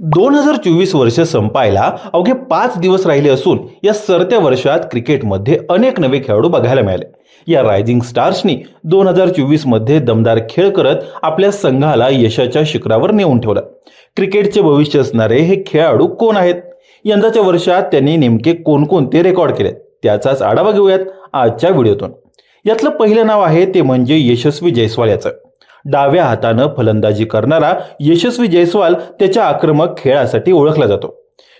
दोन हजार चोवीस वर्ष संपायला अवघे पाच दिवस राहिले असून या सरत्या वर्षात क्रिकेटमध्ये अनेक नवे खेळाडू बघायला मिळाले. या रायझिंग स्टार्सनी दोन हजार चोवीसमध्ये दमदार खेळ करत आपल्या संघाला यशाच्या शिखरावर नेऊन ठेवलं. क्रिकेटचे भविष्य असणारे हे खेळाडू कोण आहेत? यंदाच्या वर्षात त्यांनी नेमके कोणकोणते रेकॉर्ड केले त्याचाच आढावा घेऊयात आजच्या व्हिडिओतून. यातलं पहिलं नाव आहे ते म्हणजे यशस्वी जयस्वाल याचं. डाव्या हातानं फलंदाजी करणारा यशस्वी जयस्वाल त्याच्या आक्रमक खेळासाठी ओळखला जातो.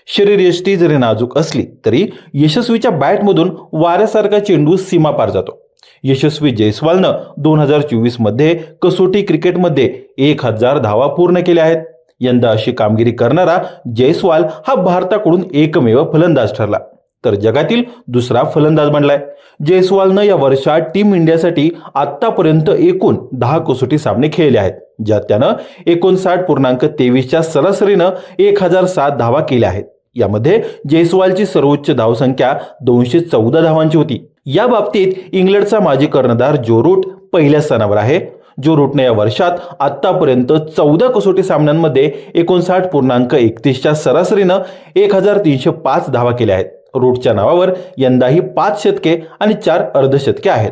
शरीरयष्टी जरी नाजूक असली तरी यशस्वीच्या बॅटमधून वाऱ्यासारखा चेंडू सीमा पार जातो. यशस्वी जयस्वालनं दोन हजार चोवीसमध्ये कसोटी क्रिकेटमध्ये एक हजार धावा पूर्ण केल्या आहेत. यंदा अशी कामगिरी करणारा जयस्वाल हा भारताकडून एकमेव फलंदाज ठरला. तर जगातील दुसरा फलंदाज बनलाय. जयस्वालनं या वर्षात टीम इंडियासाठी आतापर्यंत एकूण दहा कसोटी सामने खेळले आहेत ज्यात त्यानं एकोणसाठ पूर्णांक तेवीसच्या सरासरीनं एक हजार सात धावा केल्या आहेत. यामध्ये जयस्वालची सर्वोच्च धावसंख्या दोनशे चौदा धावांची होती. या बाबतीत इंग्लंडचा माजी कर्णधार जो रूट पहिल्या स्थानावर आहे. जो रूटने या वर्षात आतापर्यंत चौदा कसोटी सामन्यांमध्ये एकोणसाठ पूर्णांक एकतीसच्या सरासरीनं एक हजार तीनशे पाच धावा केल्या आहेत. रूटच्या नावावर यंदाही पाच शतके आणि चार अर्धशतके आहेत.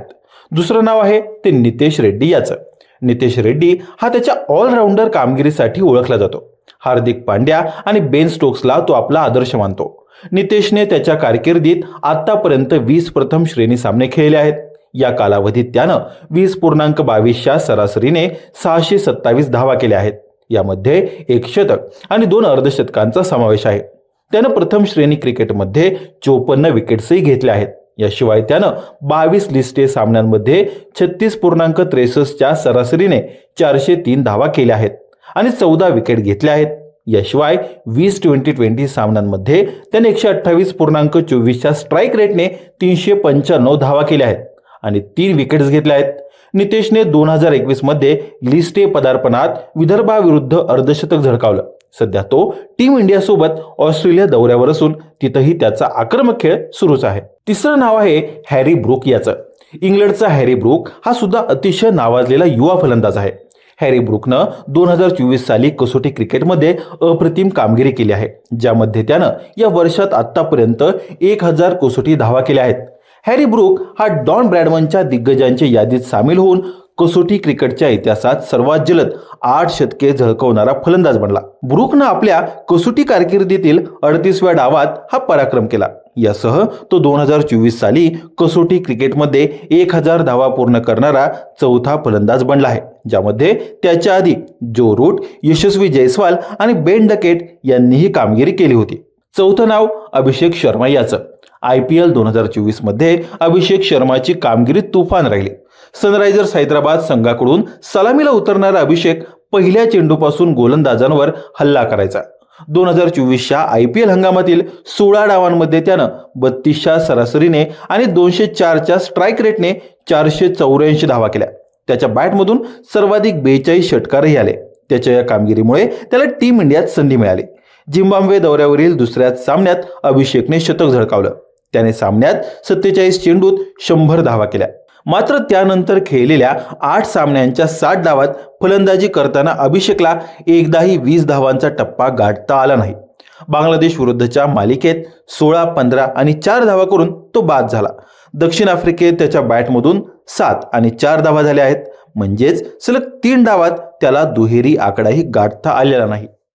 दुसरं नाव आहे ते नितेश रेड्डी याचं. नितेश रेड्डी हा त्याच्या ऑलराऊंडर कामगिरीसाठी ओळखला जातो. हार्दिक पांड्या आणि बेन स्टोक्सला तो आपला आदर्श मानतो. नितेशने त्याच्या कारकिर्दीत आतापर्यंत वीस प्रथम श्रेणी सामने खेळले आहेत. या कालावधीत त्यानं वीस पूर्णांक बावीसच्या सरासरीने सहाशे सत्तावीस धावा केल्या आहेत. यामध्ये एक शतक आणि दोन अर्धशतकांचा समावेश आहे. त्यानं प्रथम श्रेणी क्रिकेटमध्ये चोपन्न विकेट्सही घेतल्या आहेत. याशिवाय त्यानं बावीस लिस्टे सामन्यांमध्ये छत्तीस पूर्णांक त्रेसष्टच्या सरासरीने चारशे तीन धावा केल्या आहेत आणि चौदा विकेट घेतल्या आहेत. याशिवाय वीस ट्वेंटी ट्वेंटी सामन्यांमध्ये त्याने एकशे अठ्ठावीस पूर्णांक चोवीसच्या स्ट्राईक रेटने तीनशे पंच्याण्णव धावा केल्या आहेत आणि तीन विकेट्स घेतल्या आहेत. नितेशने दोन हजार एकवीसमध्ये लिस्टे पदार्पणात विदर्भाविरुद्ध अर्धशतक झळकावलं. सध्या तो टीम इंडियासोबत ऑस्ट्रेलिया दौऱ्यावर असून तिथंही त्याचा आक्रमक खेळ सुरूच आहे. तिसरं नाव आहे हॅरी ब्रुक याचं. इंग्लंडचा हॅरी ब्रुक हा सुद्धा अतिशय नावाजलेला युवा फलंदाज आहे. हॅरी ब्रुकनं दोन हजार चोवीस साली कसोटी क्रिकेटमध्ये अप्रतिम कामगिरी केली आहे ज्यामध्ये त्यानं या वर्षात आत्तापर्यंत एक हजार कसोटी धावा केल्या आहेत. हॅरी ब्रुक हा डॉन ब्रॅडमनच्या दिग्गजांच्या यादीत सामील होऊन कसोटी क्रिकेटच्या इतिहासात सर्वात जलद आठ शतके झळकवणारा फलंदाज बनला. ब्रुकनं आपल्या कसोटी कारकिर्दीतील अडतीसव्या डावात हा पराक्रम केला. यासह तो दोन हजार चोवीस साली कसोटी क्रिकेटमध्ये एक हजार धावा पूर्ण करणारा चौथा फलंदाज बनला आहे. ज्यामध्ये त्याच्या आधी जो रूट यशस्वी जयस्वाल आणि बेन डकेट यांनीही कामगिरी केली होती. चौथं नाव अभिषेक शर्मा याचं. आय पी एल दोन हजार चोवीसमध्ये अभिषेक शर्माची कामगिरी तुफान राहिली. सनरायझर्स हैदराबाद संघाकडून सलामीला उतरणारा अभिषेक पहिल्या चेंडूपासून गोलंदाजांवर हल्ला करायचा. दोन हजार चोवीसच्या आय पी एल हंगामातील सोळा डावांमध्ये त्यानं बत्तीसच्या सरासरीने आणि दोनशे चारच्या स्ट्राईक रेटने चारशे चौऱ्याऐंशी धावा केल्या. त्याच्या बॅटमधून सर्वाधिक बेचाळीस षटकारही आले. त्याच्या या कामगिरीमुळे त्याला टीम इंडियात संधी मिळाली. झिम्बाब्वे दौऱ्यावरील दुसऱ्याच सामन्यात अभिषेकने शतक झळकावलं. त्याने सामन्यात सत्तेचाळीस चेंडूत शंभर धावा केल्या. मात्र त्यानंतर खेळलेल्या आठ सामन्यांच्या साठ धावात फलंदाजी करताना अभिषेकला एकदाही वीस धावांचा टप्पा गाठता आला नाही. बांगलादेश विरुद्धच्या मालिकेत सोळा पंधरा आणि चार धावा करून तो बाद झाला. दक्षिण आफ्रिकेत त्याच्या बॅटमधून सात आणि चार धावा झाल्या आहेत. म्हणजेच सलग तीन डावात त्याला दुहेरी आकडाही गाठता आलेला नाही.